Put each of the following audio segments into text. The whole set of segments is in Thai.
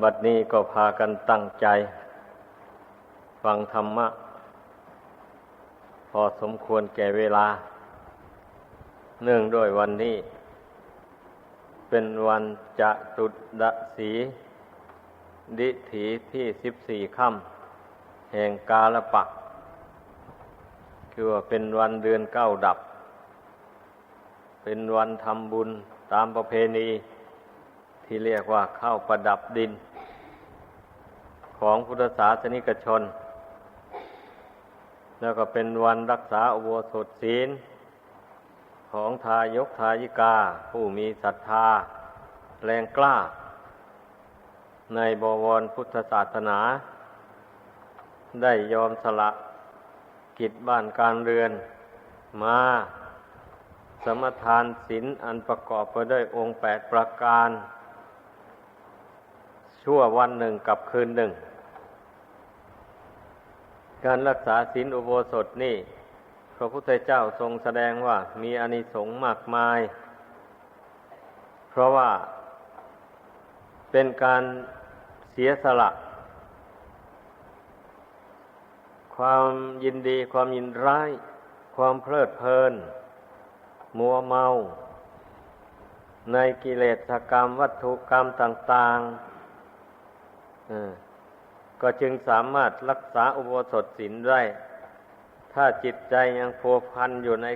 บัดนี้ก็พากันตั้งใจ ฟังธรรมะ พอสมควรแก่เวลา เนื่องด้วยวันนี้ เป็นวันจะตุดสี ดิถีที่สิบสี่ค่ำแห่งกาลปัก คือว่าเป็นวันเดือนเก้าดับ เป็นวันทำบุญตามประเพณี ที่เรียกว่าเข้าประดับดิน ของพุทธศาสนิกชน แล้วก็เป็นวันรักษาอุโบสถศีล ของทายกทายิกา ผู้มีศรัทธา แรงกล้า ในบวรพุทธศาสนา ได้ยอมสละกิจบ้านการเรือนมาสมทานศีลอันประกอบไปด้วยองค์แปดประการ ชั่ววันหนึ่งกับคืนหนึ่ง การรักษาศีลอุโบสถนี่ พระพุทธเจ้าทรงแสดงว่ามีอนิสงส์มากมาย เพราะว่าเป็นการเสียสละ ความยินดีความยินร้าย ความเพลิดเพลิน มัวเมา ในกิเลสกรรมวัตถุกรรมต่าง ๆ ก็จึงสามารถรักษาอุโบสถศีลได้ ถ้าจิตใจยังพัวพันอยู่ใน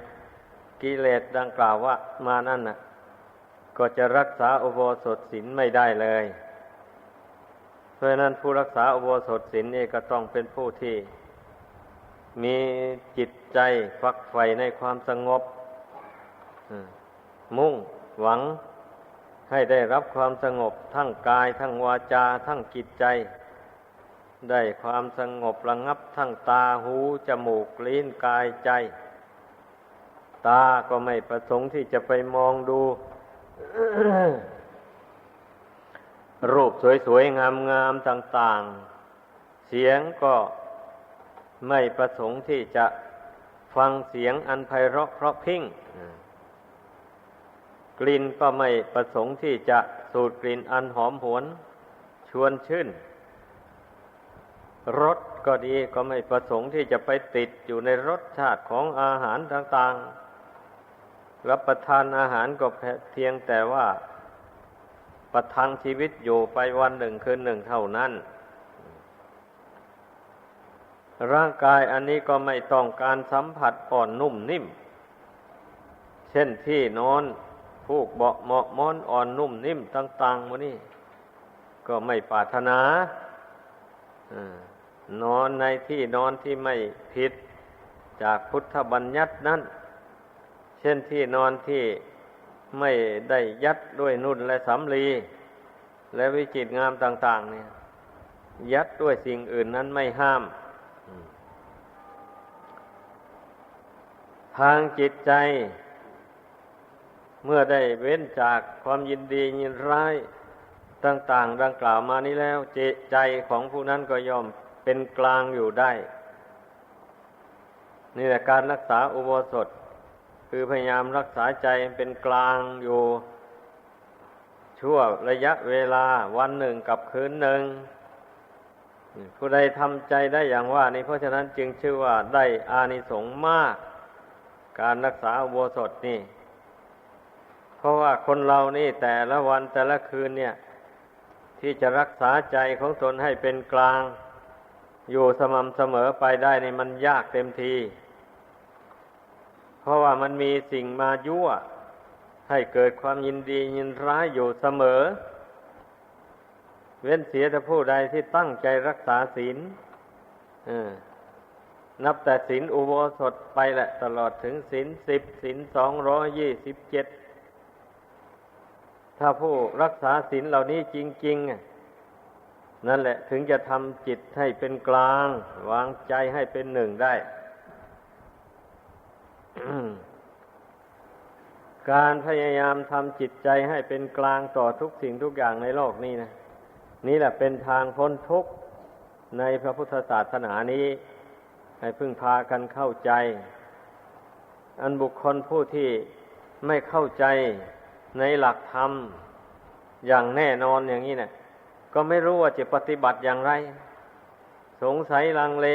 กิเลสดังกล่าวว่ามานั่นน่ะ ก็จะรักษาอุโบสถศีลไม่ได้เลย เพราะนั้นผู้รักษาอุโบสถศีลนี่ก็ต้องเป็นผู้ที่ มีจิตใจฝักใฝ่ในความสงบมุ่งหวัง ให้ได้รับความสงบทั้งกายทั้งวาจาทั้งจิตใจ ได้ความสงบระงับทั้งตาหูจมูกลิ้นกายใจ ตาก็ไม่ประสงค์ที่จะไปมองดู รูปสวยๆ งามๆต่าง ๆ เสียงก็ไม่ประสงค์ที่จะฟังเสียงอันไพเราะเพราะพิ้ง กลิ่นก็ไม่ประสงค์ที่จะสูดกลิ่นอันหอมหวน ชวนชื่นรสก็ดีก็ไม่ประสงค์ที่จะไปติดอยู่ในรสชาติของอาหารต่างๆ รับประทานอาหารก็เพียงแต่ว่า ประทังชีวิตอยู่ไปวันหนึ่งคืนหนึ่งเท่านั้น ร่างกายอันนี้ก็ไม่ต้องการสัมผัสอ่อนนุ่มนิ่ม เช่นที่นอน ผูกเบาเหมาะม้อนอ่อนนุ่มนิ่มต่างๆมานี่ ก็ไม่ปรารถนานอนในที่นอนที่ไม่ผิดจากพุทธบัญญัตินั้น เช่นที่นอนที่ไม่ได้ยัดด้วยนุ่นและสำลี และวิจิตรงามต่าง ๆ เนี่ย ยัดด้วยสิ่งอื่นนั้นไม่ห้าม ทางจิตใจ เมื่อได้เว้นจากความยินดียินร้ายต่างๆ ดังกล่าวมานี้แล้วเจใจของผู้นั้นก็ยอมเป็นกลางอยู่ได้ นี่แหละการรักษาอุโบสถ คือพยายามรักษาใจเป็นกลางอยู่ ชั่วระยะเวลาวันหนึ่งกับคืนหนึ่ง ผู้ใดทำใจได้อย่างว่า นี่เพราะฉะนั้นจึงชื่อว่าได้อานิสงส์มาก การรักษาอุโบสถนี่ เพราะว่าคนเรานี่แต่ละวันแต่ละคืนเนี่ย ที่จะรักษาใจของตนให้เป็นกลาง อยู่สม่ำเสมอไปได้นี่มันยากเต็มที เพราะว่ามันมีสิ่งมายั่ว ให้เกิดความยินดียินร้ายอยู่เสมอ เว้นเสียแต่ผู้ใดที่ตั้งใจรักษาศีลนับแต่ศีลอุโบสถไปแหละ ตลอดถึงศีลสิบศีลสองร้อยี่สิบเจ็ด ถ้าผู้รักษาศีลเหล่านี้จริง ๆ นั่นแหละถึงจะทำจิตให้เป็นกลาง วางใจให้เป็นหนึ่งได้ การพยายามทำจิตใจให้เป็นกลางต่อทุกสิ่งทุกอย่างในโลกนี้นะ นี่แหละเป็นทางพ้นทุกข์ในพระพุทธศาสนานี้ ให้พึ่งพากันเข้าใจ อันบุคคลผู้ที่ไม่เข้าใจ ในหลักธรรมอย่างแน่นอนอย่างนี้เนะี่ย ก็ไม่รู้ว่าจะปฏิบัติอย่างไร สงสัยลังเล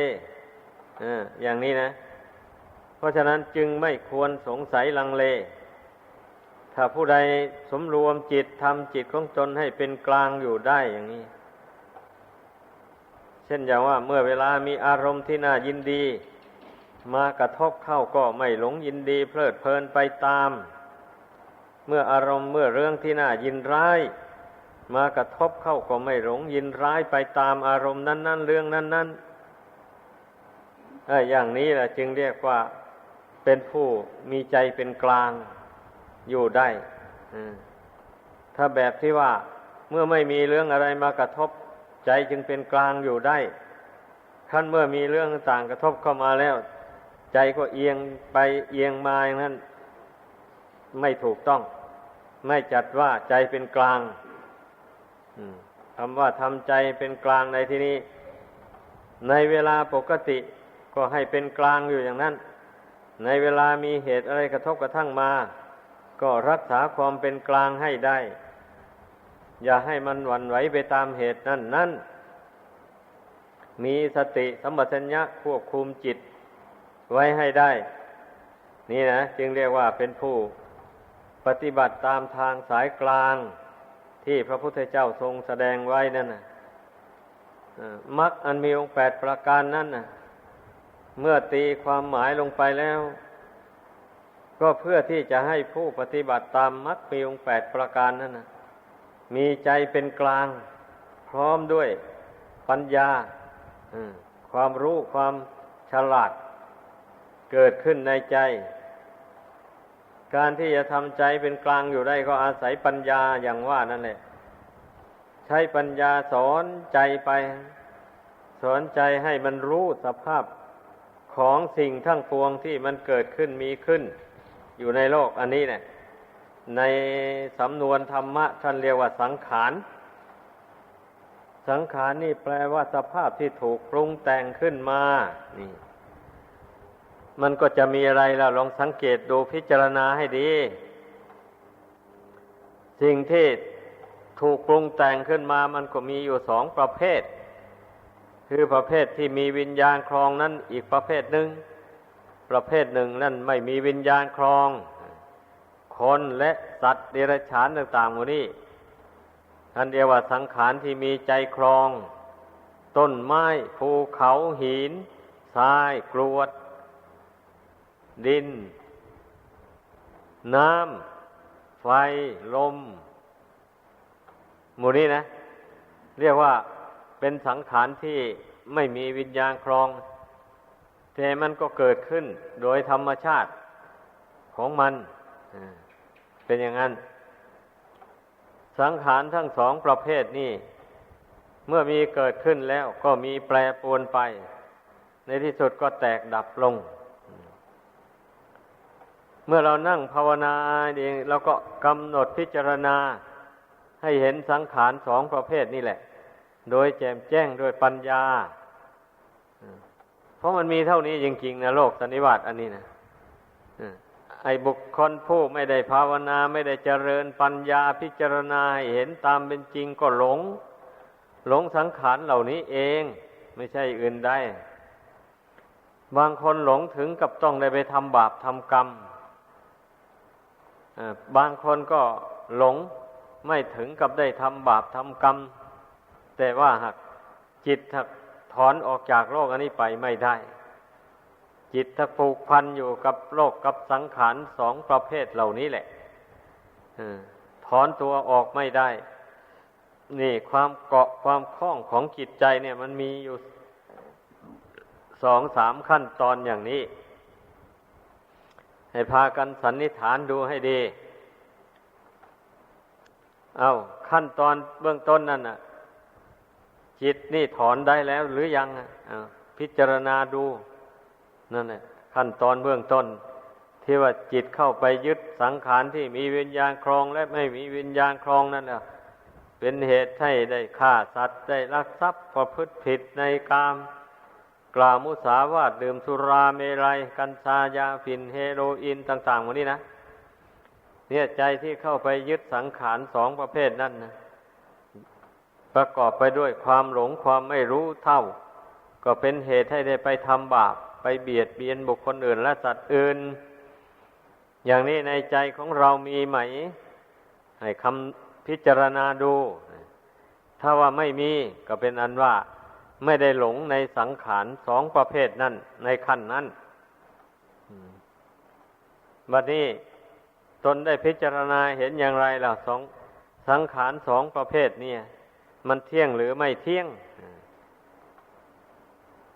ออย่างนี้นะ เพราะฉะนั้นจึงไม่ควรสงสัยลังเล ถ้าผู้ใดสมรวมจิตทำจิตของตนให้เป็นกลางอยู่ได้อย่างนี้ เช่นอย่างว่าเมื่อเวลามีอารมณ์ที่น่ายินดี มากระทบเข้าก็ไม่หลงยินดี เพลิดเพลินไปตาม เมื่ออารมณ์เมื่อเรื่องที่น่ายินร้าย มากระทบเข้าก็ไม่หลงยินร้ายไปตามอารมณ์นั้น ๆ เรื่องนั้นๆอออย่างนี้แหละจึงเรียกว่าเป็นผู้มีใจเป็นกลางอยู่ได้ถ้าแบบที่ว่าเมื่อไม่มีเรื่องอะไรมากระทบ ใจจึงเป็นกลางอยู่ได้ขั้นเมื่อมีเรื่องต่างกระทบเข้ามาแล้ว ใจก็เอียงไปเอียงมาอย่างนั้น ไม่ถูกต้อง ไม่จัดว่าใจเป็นกลางคำว่าทำใจเป็นกลางในที่นี้ ในเวลาปกติก็ให้เป็นกลางอยู่อย่างนั้น ในเวลามีเหตุอะไรกระทบกระทั่งมา ก็รักษาความเป็นกลางให้ได้ อย่าให้มันหวั่นไหวไปตามเหตุนั่นนั่นมีสติสัมปชัญญะควบคุมจิตไว้ให้ได้ นี่นะจึงเรียกว่าเป็นผู้ ปฏิบัติตามทางสายกลางที่พระพุทธเจ้าทรงแสดงไว้นั่นนะมักอันมีองค์แปดประการนั่นนะเมื่อตีความหมายลงไปแล้ว ก็เพื่อที่จะให้ผู้ปฏิบัติตามมักมีองค์แปดประการนั่นนะมีใจเป็นกลาง พร้อมด้วยปัญญาความรู้ความฉลาด เกิดขึ้นในใจ การที่จะทำใจเป็นกลางอยู่ได้ก็อาศัยปัญญาอย่างว่านั่นแหละ ใช้ปัญญาสอนใจไป สอนใจให้มันรู้สภาพของสิ่งทั้งปวงที่มันเกิดขึ้นมีขึ้น อยู่ในโลกอันนี้เนี่ยในสำนวนธรรมะท่านเรียกว่าสังขารสังขารนี่แปลว่าสภาพที่ถูกปรุงแต่งขึ้นมา นี่ มันก็จะมีอะไรล่ะลองสังเกตดูพิจารณาให้ดี สิ่งที่ถูกปรุงแต่งขึ้นมามันก็มีอยู่สองประเภท คือประเภทที่มีวิญญาณครองนั้นอีกประเภทหนึ่ง ประเภทหนึ่งนั่นไม่มีวิญญาณครอง คนและสัตว์เดรัจฉานต่างๆหมดนี้ท่านเรียกว่าสังขารที่มีใจครอง ต้นไม้ภูเขาหินทรายกรวด ดิน น้ำ ไฟ ลม หมู่นี้นะ เรียกว่าเป็นสังขารที่ไม่มีวิญญาณครอง แต่มันก็เกิดขึ้นโดยธรรมชาติของมัน เป็นอย่างนั้น สังขารทั้งสองประเภทนี้เมื่อมีเกิดขึ้นแล้วก็มีแปรปรวนไป ในที่สุดก็แตกดับลง เมื่อเรานั่งภาวนาเองเราก็กำหนดพิจารณาให้เห็นสังขารสองประเภทนี่แหละ โดยแจมแจ้งโดยปัญญา เพราะมันมีเท่านี้จริงๆนะโลกสันนิวาตอันนี้นะไอ้บุคคลผู้ไม่ได้ภาวนาไม่ได้เจริญปัญญาพิจารณาหเห็นตามเป็นจริงก็หลง หลงสังขารเหล่านี้เอง ไม่ใช่อื่นได้ บางคนหลงถึงกับต้องได้ไปทำบาปทำกรรม บางคนก็หลงไม่ถึงกับได้ทำบาปทำกรรม แต่ว่าหากจิตถักถอนออกจากโลกอันนี้ไปไม่ได้ จิตถ้าผูกพันอยู่กับโลกกับสังขารสองประเภทเหล่านี้แหละถอนตัวออกไม่ได้ นี่ความเกาะความคล้องของจิตใจเนี่ย มันมีอยู่สองสามขั้นตอนอย่างนี้ ให้พากันสันนิษฐานดูให้ดี เอาขั้นตอนเบื้องต้นนั่นน่ะ จิตนี่ถอนได้แล้วหรือยังอะพิจารณาดูนั่นแหละขั้นตอนเบื้องต้น ที่ว่าจิตเข้าไปยึดสังขารที่มีวิญญาณครองและไม่มีวิญญาณครองนั่นแหละเป็นเหตุให้ได้ฆ่าสัตว์ได้ลักทรัพย์ประพฤติผิดในกาม กล่าวมุสาวาทดื่มสุราเมรัย กัญชายาฝิ่นเฮโรอีนต่างๆหมดนี้นะเนี่ยใจที่เข้าไปยึดสังขารสองประเภทนั่นนะประกอบไปด้วยความหลงความไม่รู้เท่า ก็เป็นเหตุให้ได้ไปทำบาป ไปเบียดเบียนบุคคลอื่นและสัตว์อื่น อย่างนี้ในใจของเรามีไหม ให้คำพิจารณาดู ถ้าว่าไม่มีก็เป็นอันว่า ไม่ได้หลงในสังขารสองประเภทนั้น ในขั้นนั้นบัดนี้ตนได้พิจารณาเห็นอย่างไรล่ะสองสังขารสองประเภทเนี่ย มันเที่ยงหรือไม่เที่ยง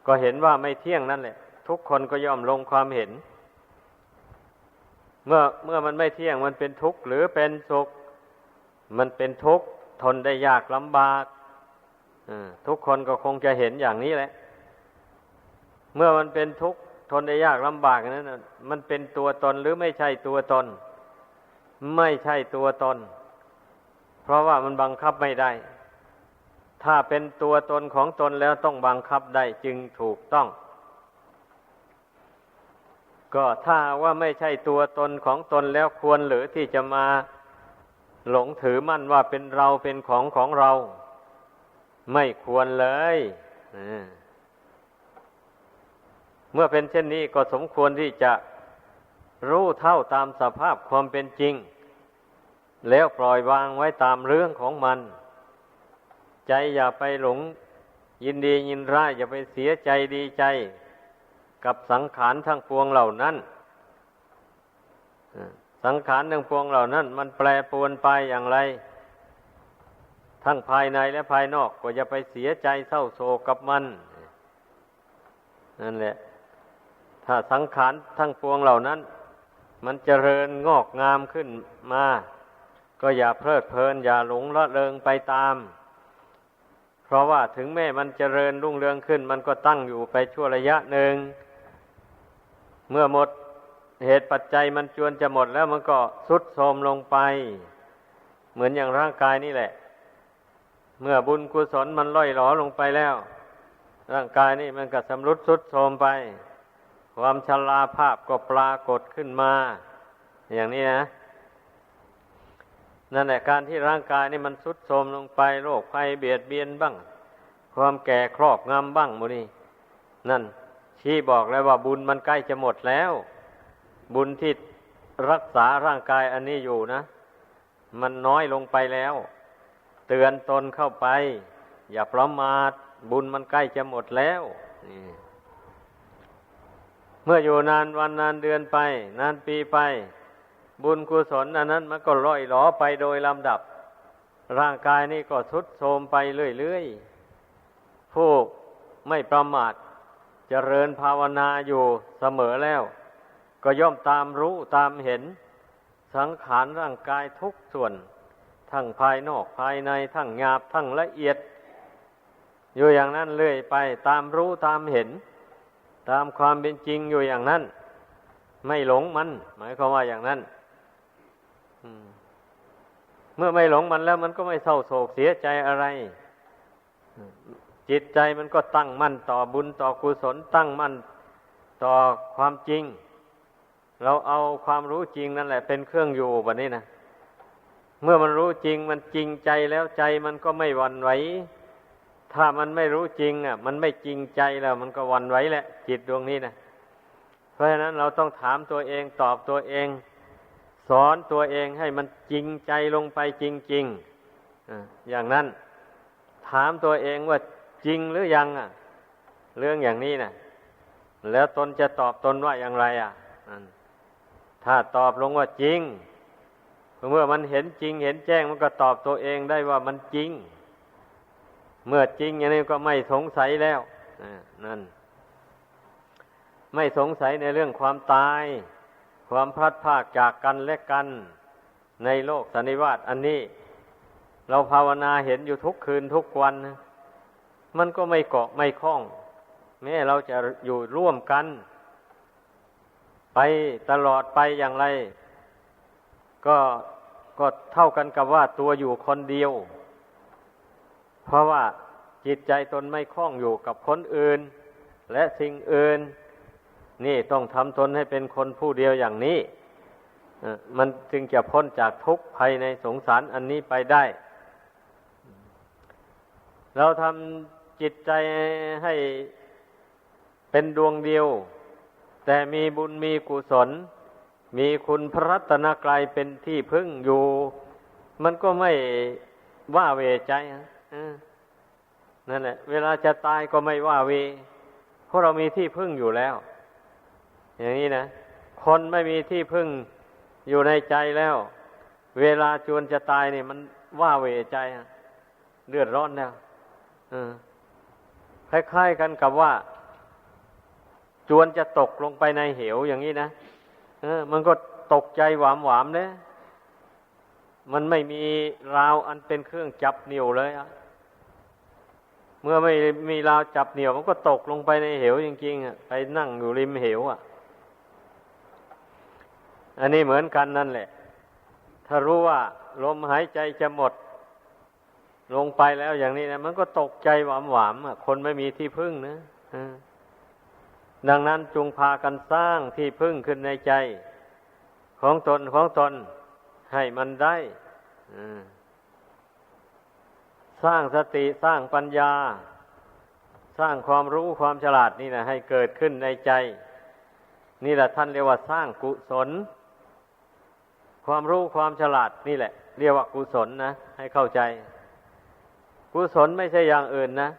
ก็เห็นว่าไม่เที่ยงนั่นแหละ ทุกคนก็ยอมลงความเห็น เมื่อเมื่อมันไม่เที่ยงมันเป็นทุกข์หรือเป็นสุข มันเป็นทุกข์ทนได้ยากลำบาก ทุกคนก็คงจะเห็นอย่างนี้แหละ เมื่อมันเป็นทุกข์ทนได้ยากลำบากนั้นมันเป็นตัวตนหรือไม่ใช่ตัวตน ไม่ใช่ตัวตน เพราะว่ามันบังคับไม่ได้ ถ้าเป็นตัวตนของตนแล้วต้องบังคับได้จึงถูกต้อง ก็ถ้าว่าไม่ใช่ตัวตนของตนแล้วควรหรือที่จะมาหลงถือมั่นว่าเป็นเราเป็นของของเรา ไม่ควรเลยเมื่อเป็นเช่นนี้ก็สมควรที่จะรู้เท่าตามสภาพความเป็นจริง แล้วปล่อยวางไว้ตามเรื่องของมัน ใจอย่าไปหลง ยินดียินร้ายอย่าไปเสียใจดีใจ กับสังขารทั้งปวงเหล่านั้นสังขารทั้งปวงเหล่านั้น มันแปรปรวนไปอย่างไร ทั้งภายในและภายนอกก็อย่าไปเสียใจเศร้าโศกกับมัน นั่นแหละ ถ้าสังขารทั้งปวงเหล่านั้น มันเจริญงอกงามขึ้นมา ก็อย่าเพลิดเพลิน อย่าหลงละเลงไปตาม เพราะว่าถึงแม้มันเจริญรุ่งเรืองขึ้น มันก็ตั้งอยู่ไปชั่วระยะหนึ่ง เมื่อหมดเหตุปัจจัยมันจวนจะหมดแล้วมันก็สุดโทมลงไป เหมือนอย่างร่างกายนี่แหละ เมื่อบุญกุศลมันล่อยหลอลงไปแล้ว ร่างกายนี่มันก็สำรุดสุดโทมไป ความชราภาพก็ปรากฏขึ้นมา อย่างนี้นะนั่นแหละการที่ร่างกายนี่มันสุดโทรมลงไปโรคภัยเบียดเบียนบ้าง ความแก่ครอบงำบ้างมูนี่นั่นชี้บอกแล้วว่าบุญมันใกล้จะหมดแล้ว บุญที่รักษาร่างกายอันนี้อยู่นะ มันน้อยลงไปแล้ว เตือนตนเข้าไป อย่าประมาทบุญมันใกล้จะหมดแล้วเมื่ออยู่นานวันนานเดือนไป นานปีไป บุญกุศลอันนั้นมันก็ล่อยหลอไปโดยลำดับ ร่างกายนี่ก็ทุดโทรมไปเรื่อยๆผู้ไม่ประมาทจเจริญภาวนาอยู่เสมอแล้ว ก็ย่อมตามรู้ตามเห็น สังขารร่างกายทุกส่วน ทั้งภายนอกภายในทั้งหยาบทั้งละเอียด อยู่อย่างนั้นเรื่อยไปตามรู้ตามเห็น ตามความเป็นจริงอยู่อย่างนั้น ไม่หลงมัน หมายความว่าอย่างนั้นเมื่อไม่หลงมันแล้วมันก็ไม่เศร้าโศกเสียใจอะไร จิตใจมันก็ตั้งมั่นต่อบุญต่อกุศลตั้งมั่นต่อความจริง เราเอาความรู้จริงนั่นแหละเป็นเครื่องอยู่แบบนี้นะ เมื่อมันรู้จริงมันจริงใจแล้วใจมันก็ไม่วันไหว ถ้ามันไม่รู้จริง อะ มันไม่จริงใจแล้ว มันก็วันไหวแหละ จิตดวงนี้นะเพราะฉะนั้นเราต้องถามตัวเองตอบตัวเอง สอนตัวเองให้มันจริงใจลงไปจริงๆอย่างนั้น ถามตัวเองว่าจริงหรือยังอะ เรื่องอย่างนี้นะแล้วตนจะตอบตนว่าอย่างไร อะถ้าตอบลงว่าจริง เมื่อมันเห็นจริง เห็นแจ้งมันก็ตอบตัวเองได้ว่ามันจริง เมื่อจริงอย่างนี้ก็ไม่สงสัยแล้วนั่น ไม่สงสัยในเรื่องความตาย ความพลัดพรากจากกันและกันในโลกสันนิวาตอันนี้ เราภาวนาเห็นอยู่ทุกคืนทุกวัน มันก็ไม่เกาะไม่คล้อง แม้เราจะอยู่ร่วมกัน ไปตลอดไปอย่างไร ก็ก็เท่ากันกับว่าตัวอยู่คนเดียว เพราะว่าจิตใจตนไม่คล้องอยู่กับคนอื่น และสิ่งอื่น นี่ต้องทำตนให้เป็นคนผู้เดียวอย่างนี้มันจึงจะพ้นจากทุกข์ภายในสงสารอันนี้ไปได้ เราทำจิตใจให้เป็นดวงเดียว แต่มีบุญมีกุศล มีคุณพระรัตนกรายเป็นที่พึ่งอยู่ มันก็ไม่ว่าเวใจนั่นแหละ เวลาจะตายก็ไม่ว่าเว เพราะเรามีที่พึ่งอยู่แล้ว อย่างนี้นะ คนไม่มีที่พึ่งอยู่ในใจแล้ว เวลาจวนจะตายเนี่ยมันว่าเวใจเลือดร้อนแล้วคล้ายๆกันกับว่า จวนจะตกลงไปในเหวอย่างนี้นะ ออ มันก็ตกใจหวามหวามเนี่ยมันไม่มีราวอันเป็นเครื่องจับเหนี่ยวเลยอะเมื่อไม่มีราวจับเหนี่ยว มันก็ตกลงไปในเหวจริงๆอะไปนั่งอยู่ริมเหวอะ อันนี้เหมือนกันนั่นแหละ ถ้ารู้ว่าลมหายใจจะหมด ลงไปแล้วอย่างนี้นะมันก็ตกใจหวามหวามอะ คนไม่มีที่พึ่งนะ ดังนั้นจงพากันสร้างที่พึ่งขึ้นในใจ ของตนของตนให้มันได้สร้างสติสร้างปัญญา สร้างความรู้ความฉลาดนี่นะให้เกิดขึ้นในใจ นี่แหละท่านเรียกว่าสร้างกุศล ความรู้ความฉลาดนี่แหละ เรียกว่ากุศลนะ ให้เข้าใจ กุศลไม่ใช่อย่างอื่นนะ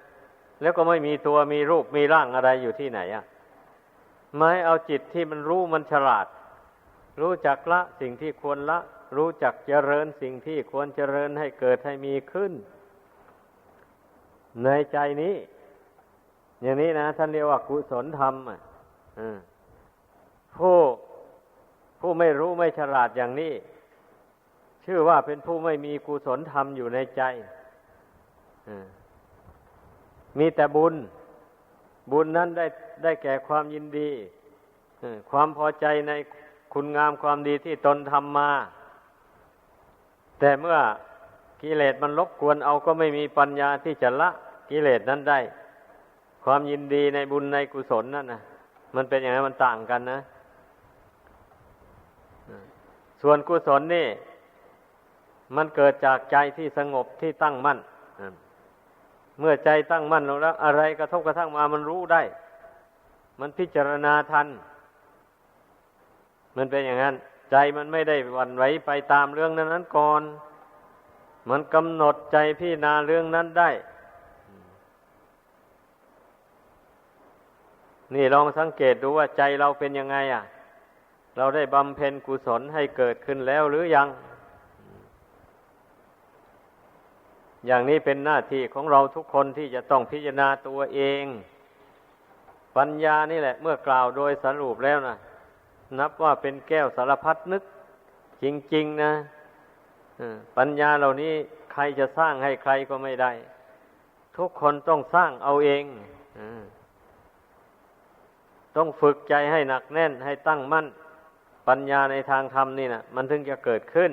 แล้วก็ไม่มีตัวมีรูปมีร่างอะไรอยู่ที่ไหนอะ่ะ ไม่เอาจิตที่มันรู้มันฉลาด รู้จักละสิ่งที่ควรละ รู้จักเจริญสิ่งที่ควรเจริญให้เกิดให้มีขึ้น ในใจนี้ อย่างนี้นะท่านเรียกว่ากุศลธรรมอะผู้ผู้ไม่รู้ไม่ฉลาดอย่างนี้ ชื่อว่าเป็นผู้ไม่มีกุศลธรรมอยู่ในใจมีแต่บุญ บุญนั้นได้ได้แก่ความยินดีความพอใจในคุณงามความดีที่ตนทำมา แต่เมื่อกิเลสมันลบกวนเอาก็ไม่มีปัญญาที่จะละกิเลสนั้นได้ ความยินดีในบุญในกุศลนั่นนะมันเป็นอย่างไรมันต่างกันนะ ส่วนกุศลนี่ มันเกิดจากใจที่สงบที่ตั้งมั่น เมื่อใจตั้งมั่นลงแล้ว อะไรกระทบกระทั่งมามันรู้ได้ มันพิจารณาทัน มันเป็นอย่างนั้น ใจมันไม่ได้วันไหวไปตามเรื่องนั้นนั้นก่อน มันกำหนดใจพี่นาเรื่องนั้นได้ นี่ลองสังเกตดูว่าใจเราเป็นยังไง อะ เราได้บำเพ็ญกุศลให้เกิดขึ้นแล้วหรือยัง อย่างนี้เป็นหน้าที่ของเราทุกคนที่จะต้องพิจารณาตัวเอง ปัญญานี่แหละ เมื่อกล่าวโดยสรุปแล้วนะนับว่าเป็นแก้วสารพัดนึก จริง ๆ นะปัญญาเหล่านี้ใครจะสร้างให้ใครก็ไม่ได้ ทุกคนต้องสร้างเอาเองต้องฝึกใจให้หนักแน่นให้ตั้งมั่น ปัญญาในทางธรรมนี่นะมันถึงจะเกิดขึ้น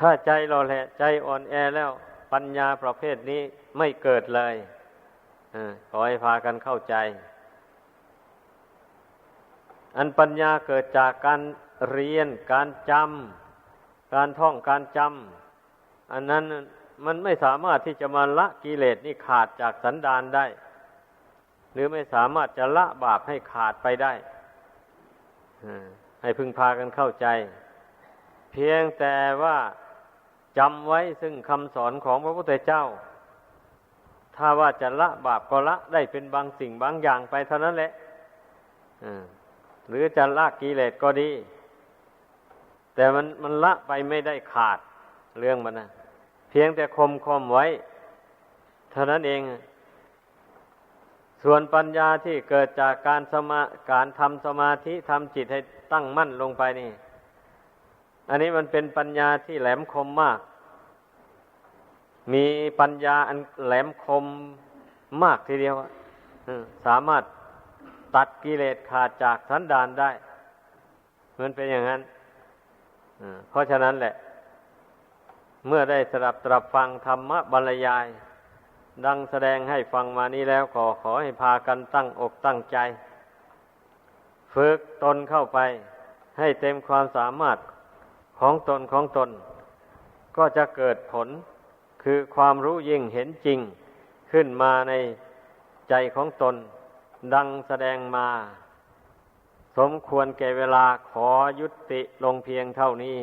ถ้าใจเราแหละ ใจอ่อนแอแล้ว ปัญญาประเภทนี้ไม่เกิดเลยขอให้พากันเข้าใจ อันปัญญาเกิดจากการเรียน การจำการท่องการจำอันนั้นมันไม่สามารถที่จะมาละกิเลสนี่ขาดจากสันดานได้ หรือไม่สามารถจะละบาปให้ขาดไปได้ให้พึงพากันเข้าใจ เพียงแต่ว่า จำไว้ซึ่งคำสอนของพระพุทธเจ้า ถ้าว่าจะละบาปก็ละได้เป็นบางสิ่งบางอย่างไปเท่านั้นแหละหรือจะละกิเลสก็ดี แต่มันมันละไปไม่ได้ขาดเรื่องมันนะเพียงแต่คมคมไว้ เท่านั้นเอง ส่วนปัญญาที่เกิดจากการสมาการทำสมาธิทำจิตให้ตั้งมั่นลงไปนี่ อันนี้มันเป็นปัญญาที่แหลมคมมาก มีปัญญาอันแหลมคมมากทีเดียวสามารถตัดกิเลสขาดจากสันดานได้ มันเป็นอย่างนั้นเพราะฉะนั้นแหละ เมื่อได้สดับตรับฟังธรรมบรรยาย ดังแสดงให้ฟังมานี้แล้วขอขอให้พากันตั้งอกตั้งใจ ฝึกตนเข้าไป ให้เต็มความสามารถ ของตนของตน ก็จะเกิดผลคือความรู้ยิ่งเห็นจริงขึ้นมาในใจของตน ดังแสดงมา สมควรแก่เวลาขอยุติลงเพียงเท่านี้